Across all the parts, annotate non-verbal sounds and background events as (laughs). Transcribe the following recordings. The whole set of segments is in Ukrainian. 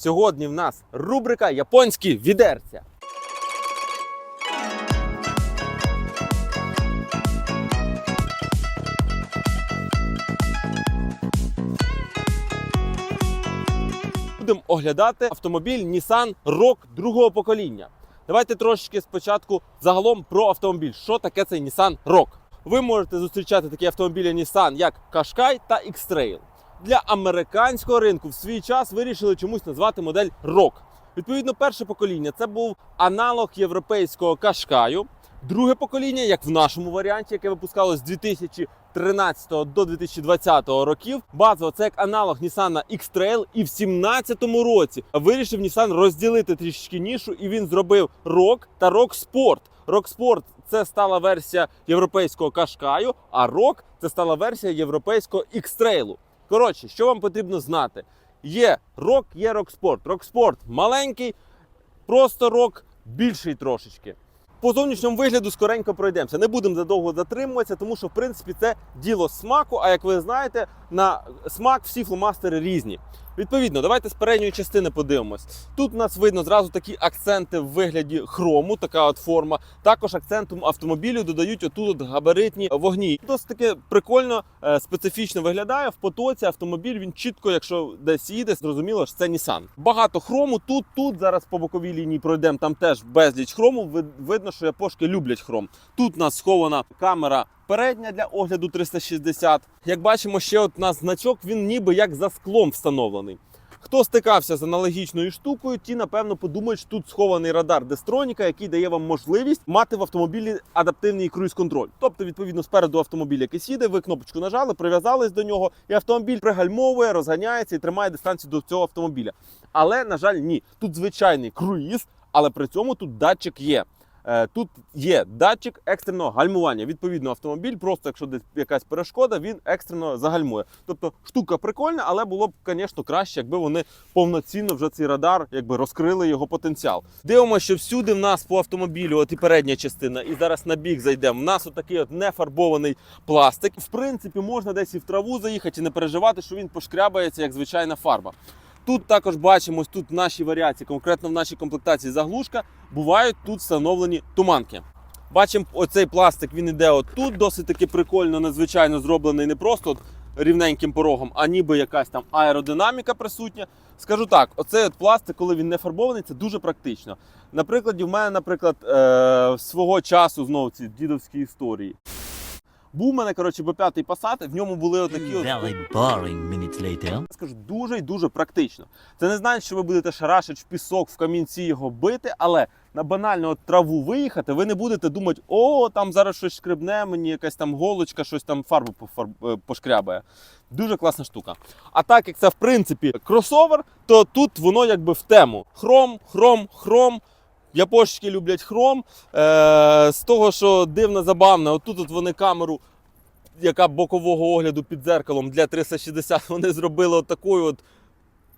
Сьогодні в нас рубрика Японські відерця. Будемо оглядати автомобіль Nissan Rogue другого покоління. Давайте трошечки спочатку загалом про автомобіль. Що таке цей Nissan Rogue? Ви можете зустрічати такі автомобілі Nissan, як Qashqai та X-Trail. Для американського ринку в свій час вирішили чомусь назвати модель Rogue. Відповідно, перше покоління це був аналог європейського Qashqai. Друге покоління, як в нашому варіанті, яке випускалось з 2013 до 2020 років, базово це як аналог Nissan X-Trail. І в 2017 році вирішив Nissan розділити трішечки нішу, і він зробив Rogue та Rogue Sport. Rogue Sport це стала версія європейського Qashqai, а Rogue це стала версія європейського X-Trail. Коротше, що вам потрібно знати? Є рок, є рок-спорт. Рок-спорт маленький, просто рок більший трошечки. По зовнішньому вигляду скоренько пройдемося. Не будемо задовго затримуватися, тому що в принципі це діло смаку. А як ви знаєте, на смак всі фломастери різні. Відповідно, давайте з передньої частини подивимось. Тут у нас видно зразу такі акценти в вигляді хрому, така от форма. Також акцентом автомобілю додають отут от габаритні вогні. Досить таки прикольно, е, специфічно виглядає. В потоці автомобіль він чітко, якщо десь їде, зрозуміло, що це Nissan. Багато хрому. Тут, тут зараз по боковій лінії пройдемо, там теж безліч хрому. Ви- Видно, що япошки люблять хром. Тут у нас схована камера передня для огляду 360. Як бачимо, ще от у нас значок, він ніби як за склом встановлений. Хто стикався з аналогічною штукою, ті напевно подумають, що тут схований радар Дестроніка, який дає вам можливість мати в автомобілі адаптивний круїз-контроль. Тобто, відповідно, спереду автомобіль якийсь їде, ви кнопочку нажали, прив'язались до нього, і автомобіль пригальмовує, розганяється і тримає дистанцію до цього автомобіля. Але, на жаль, ні. Тут звичайний круїз, але при цьому тут датчик є. Е, Тут є датчик екстреного гальмування. Відповідно, автомобіль, просто якщо десь якась перешкода, він екстрено загальмує. Тобто штука прикольна, але було б, звісно, краще, якби вони повноцінно вже цей радар якби розкрили його потенціал. Дивимося, що всюди в нас по автомобілю, от і передня частина, і зараз на бік зайдемо. У нас отакий от нефарбований пластик. В принципі, можна десь і в траву заїхати і не переживати, що він пошкрябається як звичайна фарба. Тут також бачимо, тут в нашій варіації, конкретно в нашій комплектації заглушка, бувають тут встановлені туманки. Бачимо, оцей пластик він іде отут, досить таки прикольно, надзвичайно зроблений не просто от рівненьким порогом, а ніби якась там аеродинаміка присутня. Скажу так, оцей от пластик, коли він не фарбований, це дуже практично. Наприклад, в мене, наприклад, е, свого часу знову ці дідовські історії. Був у мене, коротше, Б5 Passat, в ньому були отакі от Very boring minutes later. скажу, дуже і дуже практично. Це не значить, що ви будете шарашити в пісок, в камінці його бити, але на банальну от траву виїхати, ви не будете думати, о, там зараз щось шкребне, мені якась там голочка, щось там фарбу е, пошкрябає. Дуже класна штука. А так як це в принципі кросовер, то тут воно якби в тему. Хром, хром, хром. Япошки люблять хром. Е, з того, що дивно забавно, отут от вони камеру яка бокового огляду під дзеркалом для 360 (laughs) вони зробили отакою от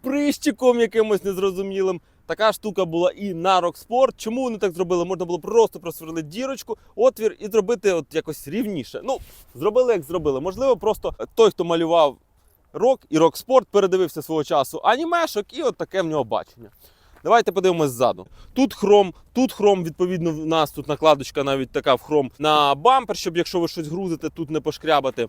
прищиком якимось незрозумілим. Така штука була і на Rocksport. Чому вони так зробили? Можна було просто просверлити дірочку, отвір і зробити от якось рівніше. Ну, зробили як зробили. Можливо, просто той, хто малював рок і Rocksport, передивився свого часу анімешок, і от таке в нього бачення. Давайте подивимось ззаду. Тут хром, тут хром, відповідно, в нас тут накладочка навіть така в хром на бампер, щоб якщо ви щось грузите, тут не пошкрябати.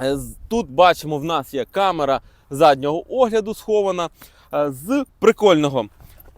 Е, Тут бачимо, в нас є камера заднього огляду схована. Е, З прикольного.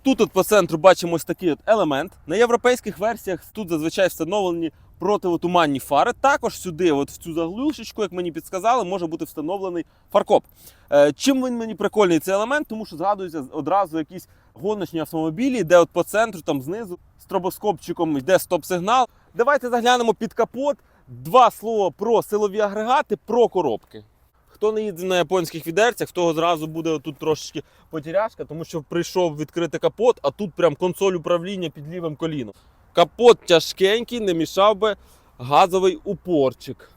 Тут от по центру бачимо ось такий от елемент. На європейських версіях тут зазвичай встановлені противотуманні фари. Також сюди, от в цю заглушечку, як мені підсказали, може бути встановлений фаркоп. Е, Чим він мені прикольний цей елемент? Тому що згадуються одразу якісь гоночні автомобілі, де от по центру, там знизу, стробоскопчиком йде стоп-сигнал. Давайте заглянемо під капот. Два слова про силові агрегати, про коробки. Хто не їде на японських відерцях, того зразу буде тут трошечки потіряшка, тому що прийшов відкрити капот, а тут прям консоль управління під лівим коліном. Капот тяжкенький, не мішав би газовий упорчик.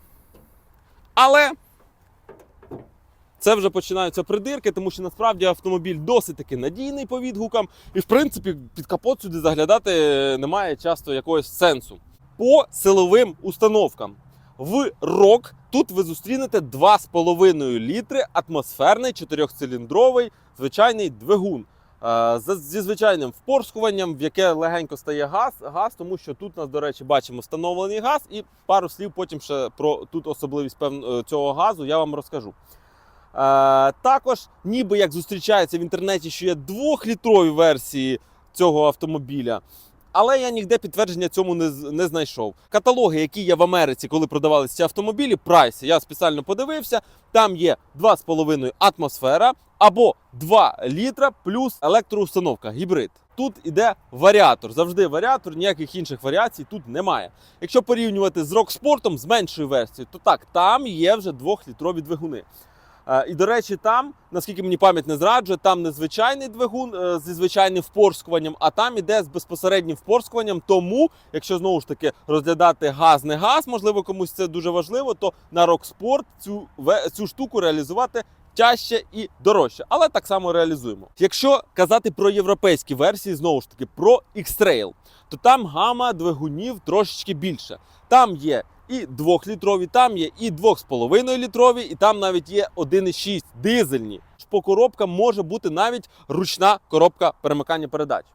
Але це вже починаються придирки, тому що насправді автомобіль досить таки надійний по відгукам, і в принципі під капот сюди заглядати немає часто якогось сенсу. По силовим установкам. В рок тут ви зустрінете 2,5 літри атмосферний чотирьохциліндровий звичайний двигун. З- зі звичайним впорскуванням, в яке легенько стає газ, газ, тому що тут нас, до речі, бачимо встановлений газ, і пару слів потім ще про тут особливість е, цього газу я вам розкажу. Е, також, ніби як зустрічається в інтернеті, що є двохлітрові версії цього автомобіля. Але я ніде підтвердження цьому не, не знайшов. Каталоги, які є в Америці, коли продавалися ці автомобілі, прайс, я спеціально подивився. Там є 2,5 атмосфера або 2 літра плюс електроустановка, гібрид. Тут іде варіатор. Завжди варіатор, ніяких інших варіацій тут немає. Якщо порівнювати з рок-спортом, з меншою версією, то так, там є вже 2-літрові двигуни. Е, І, до речі, там, наскільки мені пам'ять не зраджує, там не звичайний двигун е, зі звичайним впорскуванням, а там іде з безпосереднім впорскуванням. Тому, якщо знову ж таки розглядати газ, не газ, можливо, комусь це дуже важливо, то на Рокспорт цю, цю штуку реалізувати тяжче і дорожче, але так само реалізуємо. Якщо казати про європейські версії, знову ж таки про X-Trail, то там гама двигунів трошечки більше. Там є і 2-літрові, там є і 2,5 літрові, і там навіть є 1,6 дизельні. По коробкам може бути навіть ручна коробка перемикання передач.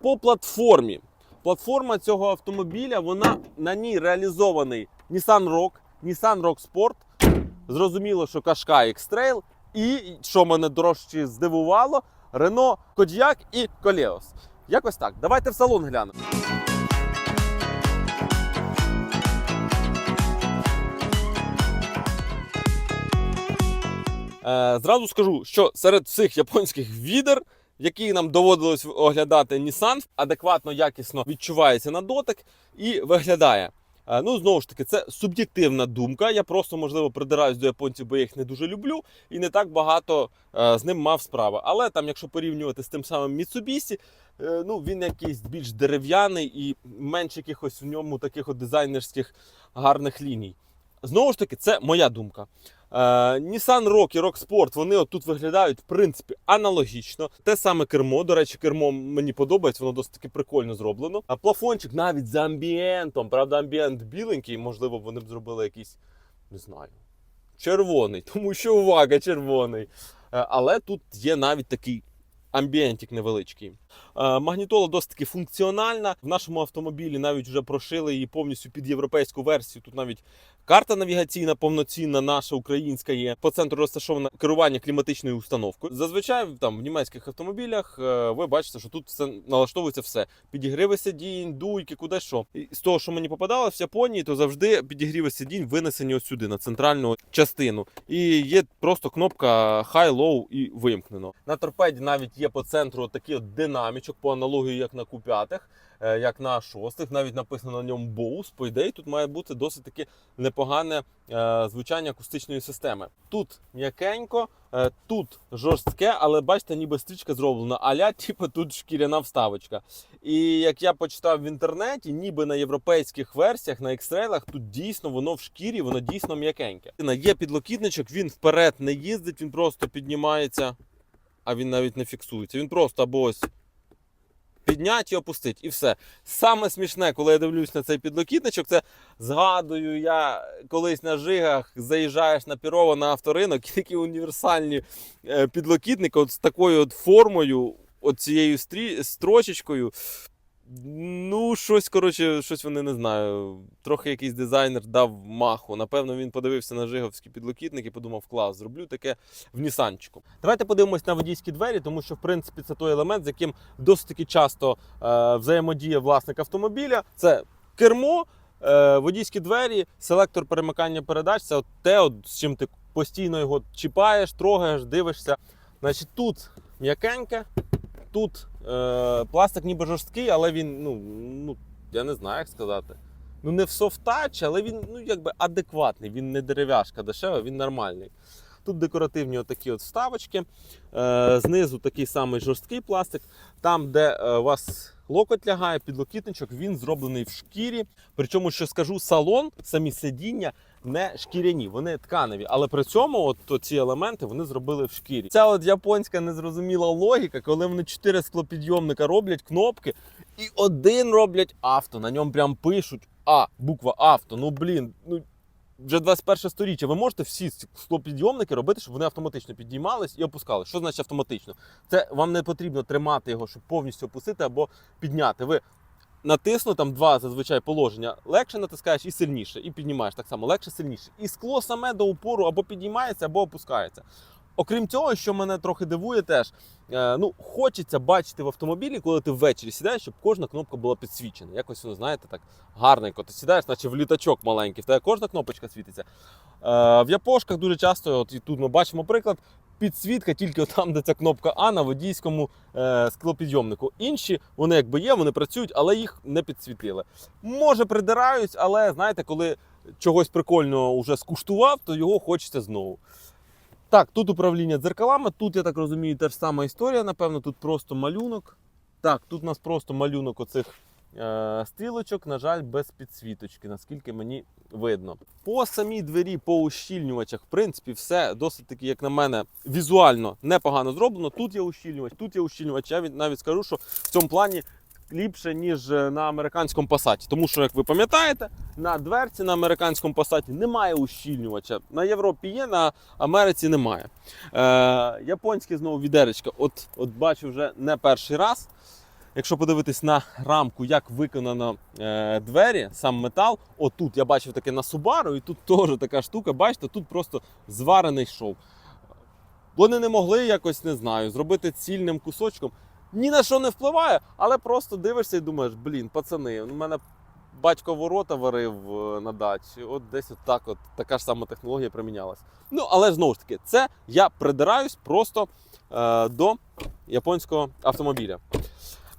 По платформі. Платформа цього автомобіля, вона на ній реалізований Nissan Rogue, Nissan Rogue Sport. Зрозуміло, що Qashqai X-Trail. І що мене трошки здивувало, Renault Kodiaq і Koleos. Якось так. Давайте в салон глянемо. Зразу скажу, що серед всіх японських відер, які нам доводилось оглядати Nissan, адекватно, якісно відчувається на дотик і виглядає. Е, Ну, знову ж таки, це суб'єктивна думка. Я просто, можливо, придираюсь до японців, бо я їх не дуже люблю, і не так багато е, з ним мав справи. Але там, якщо порівнювати з тим самим Mitsubishi, е, ну він якийсь більш дерев'яний і менш якихось в ньому таких от дизайнерських гарних ліній. Знову ж таки, це моя думка. Е, Nissan Rogue і Rogue Sport, вони от виглядають в принципі аналогічно. Те саме кермо. До речі, кермо мені подобається, воно досить таки прикольно зроблено. А плафончик навіть з амбієнтом. Правда, амбієнт біленький, можливо, вони б зробили якийсь, не знаю, червоний, (laughs) тому що увага, червоний. Е, Але тут є навіть такий амбієнтик невеличкий. Е, Магнітола досить таки функціональна. В нашому автомобілі навіть вже прошили її повністю під європейську версію. Тут навіть карта навігаційна повноцінна, наша українська є. По центру розташоване керування кліматичною установкою. Зазвичай там в німецьких автомобілях е, ви бачите, що тут все налаштовується все. Підігриви сидінь, дуйки, куди що. І з того, що мені попадалось в Японії, то завжди підігріви сидінь винесені ось сюди, на центральну частину. І є просто кнопка high, low і вимкнено. На торпеді навіть є по центру такий от динамічок по аналогії, як на Q5, е, як на шостих. Навіть написано на ньому Bose. По ідеї, тут має бути досить таки непогане е, звучання акустичної системи. Тут м'якенько, е, тут жорстке, але бачите, ніби стрічка зроблена. Аля, типу, тут шкіряна вставочка. І як я почитав в інтернеті, ніби на європейських версіях, на екстрелах, тут дійсно воно в шкірі, воно дійсно м'якеньке. Є підлокітничок, він вперед не їздить, він просто піднімається, а він навіть не фіксується. Він просто або ось піднять і опустить, і все. Саме смішне, коли я дивлюсь на цей підлокітничок, це згадую, я колись на жигах заїжджаєш на пірово на авторинок, і такі універсальні е, підлокітники от з такою от формою, цією стрі... строчечкою. Ну, щось, коротше, щось вони не знаю. Трохи якийсь дизайнер дав маху. Напевно, він подивився на жиговські підлокітники і подумав, клас, зроблю таке в Нісанчику. Давайте подивимось на водійські двері, тому що, в принципі, це той елемент, з яким досить таки часто е, взаємодіє власник автомобіля. Це кермо, е, водійські двері, селектор перемикання передач. Це от те, от, з чим ти постійно його чіпаєш, трогаєш, дивишся. Значить, тут м'якеньке, тут е, пластик ніби жорсткий, але він, ну, ну, я не знаю, як сказати. Ну, не в софт-тач, але він ну, якби адекватний, він не дерев'яшка дешева, він нормальний. Тут декоративні отакі от вставочки. Е, знизу такий самий жорсткий пластик. Там, де е, у вас локоть лягає, підлокітничок, він зроблений в шкірі. Причому, що скажу, салон, самі сидіння не шкіряні, вони тканеві. Але при цьому от ці елементи вони зробили в шкірі. Ця от японська незрозуміла логіка, коли вони чотири склопідйомника роблять кнопки, і один роблять авто. На ньому прям пишуть А, буква авто. Ну блін, ну вже 21 сторіччя. Ви можете всі склопідйомники робити, щоб вони автоматично підіймались і опускались. Що значить автоматично? Це вам не потрібно тримати його, щоб повністю опустити або підняти. Ви натисну там два зазвичай положення. Легше натискаєш і сильніше, і піднімаєш так само, легше сильніше. І скло саме до упору або піднімається, або опускається. Окрім цього, що мене трохи дивує, теж е, ну хочеться бачити в автомобілі, коли ти ввечері сідаєш, щоб кожна кнопка була підсвічена. Якось воно знаєте, так гарненько. Ти сідаєш, наче в літачок маленький, в тебе кожна кнопочка світиться. Е, в япошках дуже часто, от і тут ми бачимо приклад. Підсвітка тільки там, де ця кнопка А на водійському е, склопідйомнику. Інші вони якби є, вони працюють, але їх не підсвітили. Може, придираюсь, але знаєте, коли чогось прикольного вже скуштував, то його хочеться знову. Так, тут управління дзеркалами. Тут, я так розумію, та ж сама історія. Напевно, тут просто малюнок. Так, тут у нас просто малюнок оцих стрілочок, на жаль, без підсвіточки, наскільки мені видно. По самій двері, по ущільнювачах, в принципі, все досить таки, як на мене, візуально непогано зроблено. Тут є ущільнювач, тут є ущільнювач. Я навіть скажу, що в цьому плані ліпше, ніж е, на американському пасаті. Тому що, як ви пам'ятаєте, на дверці на американському пасаті немає ущільнювача. На Європі є, на Америці немає. Е, японське знову відеречко. От, от бачу вже не перший раз. Якщо подивитись на рамку, як виконано е, двері, сам метал, отут я бачив таке на Subaru, і тут теж така штука, бачите, тут просто зварений шов. Вони не могли якось, не знаю, зробити цільним кусочком. Ні на що не впливає, але просто дивишся і думаєш, блін, пацани, у мене батько ворота варив е, на дачі. От десь от так, от така ж сама технологія примінялась. Ну, але знову ж таки, це я придираюсь просто е, до японського автомобіля.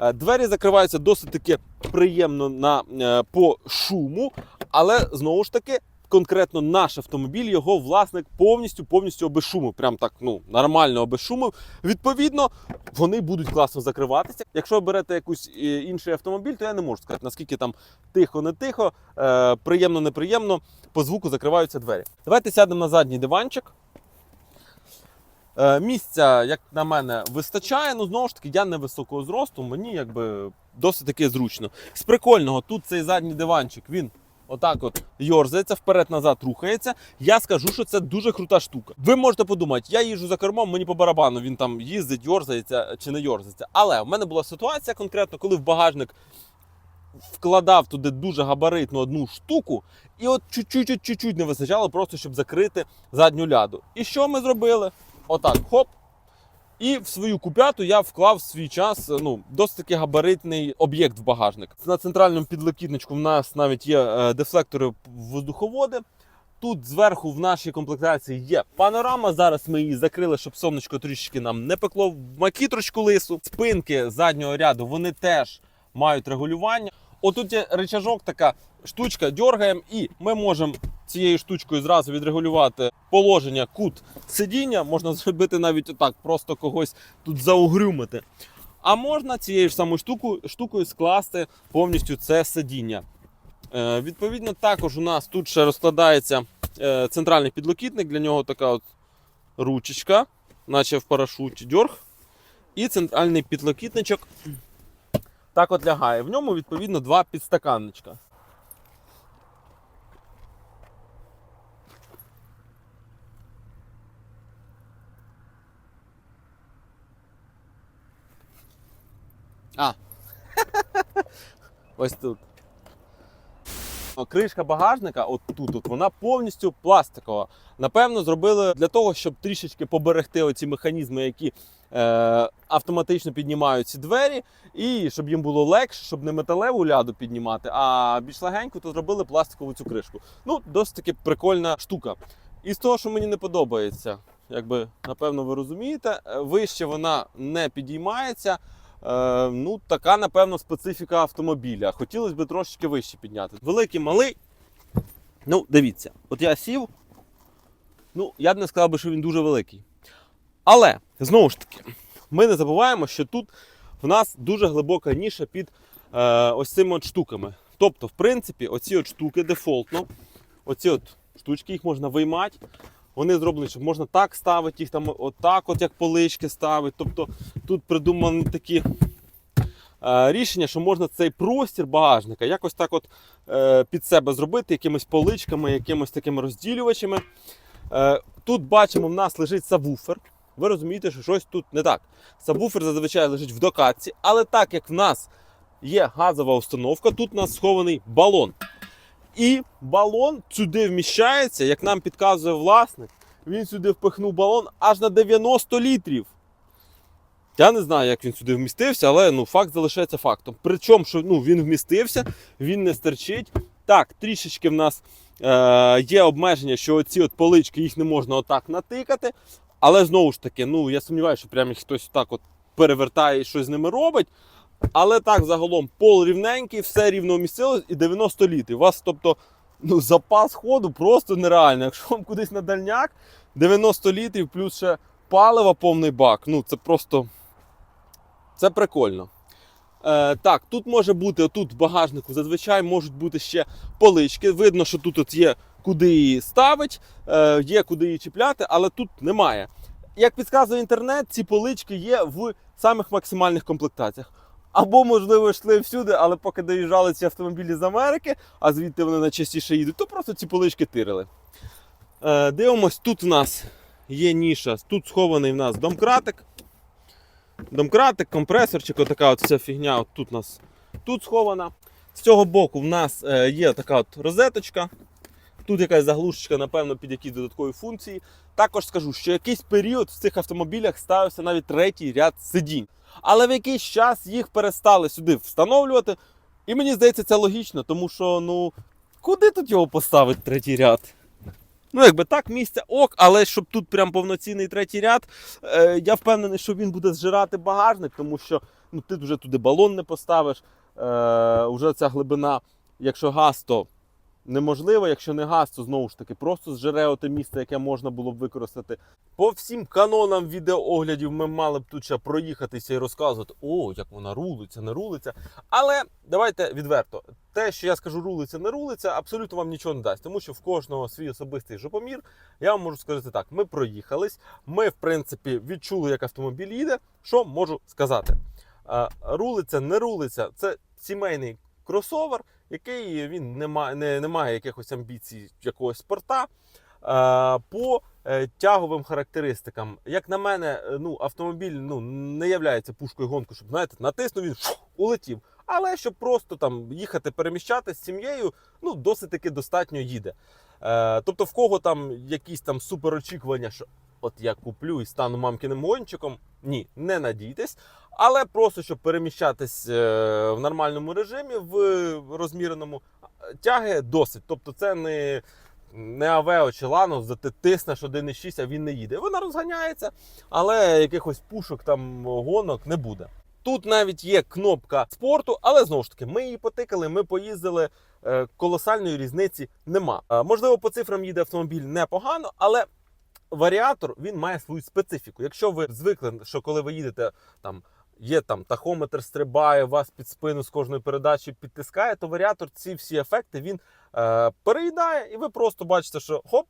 Е, Двері закриваються досить таки приємно на, е, по шуму, але знову ж таки. Конкретно наш автомобіль, його власник повністю повністю обезшумив. Прям так ну нормально обезшумив. Відповідно, вони будуть класно закриватися. Якщо ви берете якийсь е, інший автомобіль, то я не можу сказати, наскільки там тихо, не тихо, приємно, неприємно, по звуку закриваються двері. Давайте сядемо на задній диванчик. Е, Місця, як на мене, вистачає. Ну, знову ж таки, я невисокого зросту, мені якби досить таки зручно. З прикольного, тут цей задній диванчик, він отак от йорзається, вперед-назад рухається. Я скажу, що це дуже крута штука. Ви можете подумати, я їжджу за кермом, мені по барабану, він там їздить, йорзається чи не йорзається. Але в мене була ситуація конкретно, коли в багажник вкладав туди дуже габаритну одну штуку, і от чуть-чуть не вистачало просто, щоб закрити задню ляду. І що ми зробили? Отак, хоп. І в свою купяту я вклав в свій час ну, досить таки габаритний об'єкт в багажник. На центральному підлокітничку в нас навіть є е, дефлектори воздуховоди. Тут зверху в нашій комплектації є панорама. Зараз ми її закрили, щоб сонечко трішки нам не пекло в макітрочку лису. Спинки заднього ряду вони теж мають регулювання. Отут є рычажок, така штучка, дергаємо, і ми можемо цією штучкою зразу відрегулювати положення, кут сидіння. Можна (laughs) зробити навіть отак, просто когось тут заугрюмити. А можна цією ж самою штукою, штукою скласти повністю це сидіння. Е, відповідно, також у нас тут ще розкладається е, центральний підлокітник, для нього така от ручечка, наче в парашуті дьорг. І центральний підлокітничок так от лягає. В ньому, відповідно, два підстаканничка. А. (laughs) Ось тут. Кришка багажника, от тут, от, вона повністю пластикова. Напевно, зробили для того, щоб трішечки поберегти оці механізми, які автоматично піднімають ці двері, і щоб їм було легше, щоб не металеву ляду піднімати, а більш легеньку, то зробили пластикову цю кришку. Ну, досить таки прикольна штука. І з того, що мені не подобається, якби напевно ви розумієте, е, вище вона не підіймається. Е, ну, така, напевно, специфіка автомобіля. Хотілося б трошечки вище підняти. Великий, малий. Ну, дивіться, от я сів. Ну, я б не сказав би, що він дуже великий. Але, знову ж таки, ми не забуваємо, що тут в нас дуже глибока ніша під е, ось цими от штуками. Тобто, в принципі, оці от штуки дефолтно, оці от штучки, їх можна виймати. Вони зроблені, щоб можна так ставити, їх там отак, от як полички ставити. Тобто тут придумані такі е, рішення, що можна цей простір багажника якось так от е, під себе зробити, якимись поличками, якимось такими розділювачами. Е, тут бачимо, в нас лежить сабвуфер. Ви розумієте, що щось тут не так. Сабвуфер зазвичай лежить в докатці, але так як в нас є газова установка, тут у нас схований балон. І балон сюди вміщається, як нам підказує власник, він сюди впихнув балон аж на 90 літрів. Я не знаю, як він сюди вмістився, але ну, факт залишається фактом. Причому, що ну, він вмістився, він не стерчить. Так, трішечки в нас е, є обмеження, що оці от полички їх не можна отак натикати. Але знову ж таки, ну я сумніваюся, що прям хтось так от перевертає і щось з ними робить. Але так, загалом, пол рівненький, все рівно вмістилось і 90 літрів. У вас, тобто, ну, запас ходу просто нереальний. Якщо вам кудись на дальняк, 90 літрів плюс ще палива повний бак. Ну, це просто це прикольно. Е, так, тут може бути, тут в багажнику зазвичай можуть бути ще полички. Видно, що тут от є куди її ставить, е, є куди її чіпляти, але тут немає. Як підказує інтернет, ці полички є в самих максимальних комплектаціях. Або, можливо, йшли всюди, але поки доїжджали ці автомобілі з Америки, а звідти вони найчастіше їдуть, то просто ці полички тирили. Е, дивимось, тут в нас є ніша, тут схований в нас домкратик. Домкратик, компресорчик, отака от вся фігня. От тут у нас тут схована. З цього боку в нас е, є така от розеточка. Тут якась заглушечка, напевно, під якісь додаткові функції. Також скажу, що якийсь період в цих автомобілях ставився навіть третій ряд сидінь. Але в якийсь час їх перестали сюди встановлювати. І мені здається, це логічно, тому що ну куди тут його поставити третій ряд? Ну, якби так, місце ок, але щоб тут прям повноцінний третій ряд, е, я впевнений, що він буде зжирати багажник, тому що ну, ти вже туди балон не поставиш. Е, вже ця глибина, якщо газ, то неможливо. Якщо не газ, то знову ж таки просто зжере оте місце, яке можна було б використати. По всім канонам відеооглядів ми мали б тут ще проїхатися і розказувати, о, як вона рулиться, не рулиться. Але давайте відверто, те, що я скажу, рулиться, не рулиться, абсолютно вам нічого не дасть, тому що в кожного свій особистий жопомір. Я вам можу сказати так: ми проїхались, ми, в принципі, відчули, як автомобіль їде. Що можу сказати? Е, Рулиться, не рулиться, це сімейний кросовер, який він не має, не, не має якихось амбіцій якогось спорта. Е, По е, тяговим характеристикам, як на мене, е, ну, автомобіль ну, не є пушкою гонку, щоб знаєте, натиснув він фу, улетів. Але щоб просто там їхати, переміщати з сім'єю, ну досить таки достатньо їде. Е, тобто, в кого там якісь там суперочікування, що от я куплю і стану мамкиним гонщиком, ні, не надійтесь. Але просто щоб переміщатись е, в нормальному режимі, в розміреному, тяги досить. Тобто, це не. Не Авео чи Ланос, де ти тиснеш 1,6, а він не їде. Вона розганяється, але якихось пушок там гонок не буде. Тут навіть є кнопка спорту, але знову ж таки, ми її потикали, ми поїздили. е, Колосальної різниці нема. Е, Можливо, по цифрам їде автомобіль непогано, але варіатор він має свою специфіку. Якщо ви звикли, що коли ви їдете там. Є там тахометр стрибає, вас під спину з кожної передачі підтискає, то варіатор ці всі ефекти він е, переїдає, і ви просто бачите, що хоп,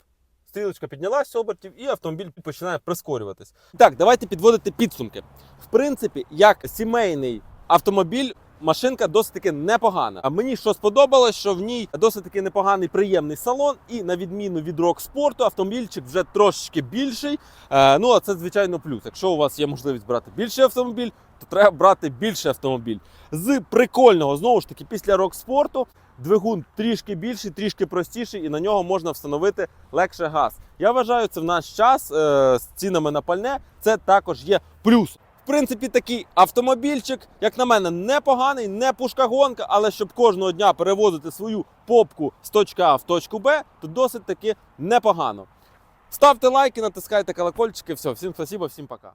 стрілочка піднялася обертів, і автомобіль починає прискорюватись. Так, давайте підводити підсумки. В принципі, як сімейний автомобіль. Машинка досить таки непогана. А мені що сподобалось, що в ній досить таки непоганий приємний салон, і на відміну від рок спорту, автомобільчик вже трошечки більший. Е, ну а це звичайно плюс. Якщо у вас є можливість брати більший автомобіль, то треба брати більший автомобіль. З прикольного знову ж таки після рок спорту двигун трішки більший, трішки простіший, і на нього можна встановити легше газ. Я вважаю, це в наш час е, з цінами на пальне. Це також є плюс. Принципі, такий автомобільчик, як на мене, непоганий, не пушка-гонка, але щоб кожного дня перевозити свою попку з точки А в точку Б, то досить таки непогано. Ставте лайки, натискайте колокольчики. Все, всім спасибо, всім пока.